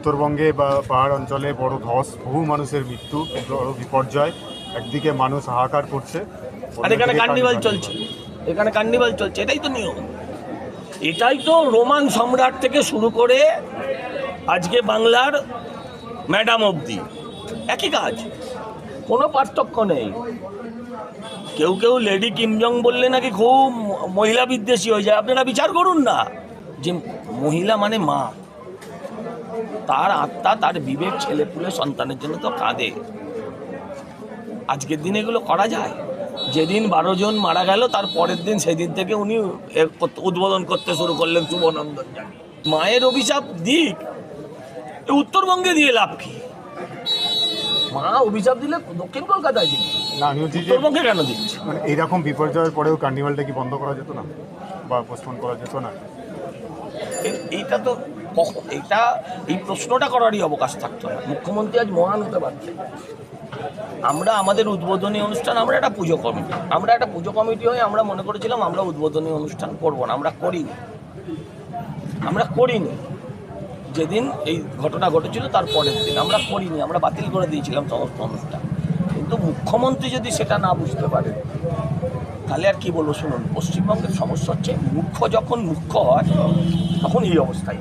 উত্তরবঙ্গে বা পাহাড় অঞ্চলে বড় ধস বহু মানুষের মৃত্যু বড় বিপর্যয়। একদিকে মানুষ হাহাকার করছে আর এখানে কার্নিভাল। চলছে। এখানে কার্নিভাল চলছে এটাই তো নিয়ম। এটাই তো রোমান সম্রাট থেকে শুরু করে আজকে বাংলার ম্যাডাম অবধি। একই কাজ কোনো পার্থক্য নেই। কেউ কেউ লেডি কিমজং বললে নাকি খুব মহিলা বিদ্বেষী হয়ে যায়। আপনারা বিচার করুন না যে মহিলা মানে মা। তার আত্মা তার বিবেক ছেলে পুলে সন্তানের জন্য তো কাঁদে। আজকের দিনে এগুলো করা যায়। যেদিন বারো জন মারা গেল তার পরের দিন সেদিন থেকে উনি উদ্বোধন করতে শুরু করলেন শুভনন্দন মায়ের অভিশাপ দিক এ উত্তরবঙ্গে দিয়ে লাভ কি? মা অভিশাপ দিলে দক্ষিণ কলকাতায় দিন উত্তরবঙ্গে কেন দিচ্ছে মানে এইরকম বিপর্যয়ের পরেও কার্নিভালটা কি বন্ধ করা যেত না? বা পোস্টপোন করা যেত না? এইটা তো কখন এটা এই প্রশ্নটা করারই অবকাশ থাকতো না। মুখ্যমন্ত্রী আজ মহান হতে পারতেন আমরা আমাদের উদ্বোধনী অনুষ্ঠান, আমরা একটা পুজো কমিটি, আমরা একটা পুজো কমিটি হয়ে আমরা মনে করেছিলাম আমরা উদ্বোধনী অনুষ্ঠান করব না, আমরা করিনি। আমরা করিনি। যেদিন এই ঘটনা ঘটেছিল তার পরের দিন। আমরা করিনি, আমরা বাতিল করে দিয়েছিলাম সমস্ত অনুষ্ঠান। কিন্তু মুখ্যমন্ত্রী যদি সেটা না বুঝতে পারে, তাহলে আর কী বলব? শুনুন, পশ্চিমবঙ্গের সমস্যা হচ্ছে, মুখ্য যখন মুখ্য হয়, তখন এই অবস্থায়।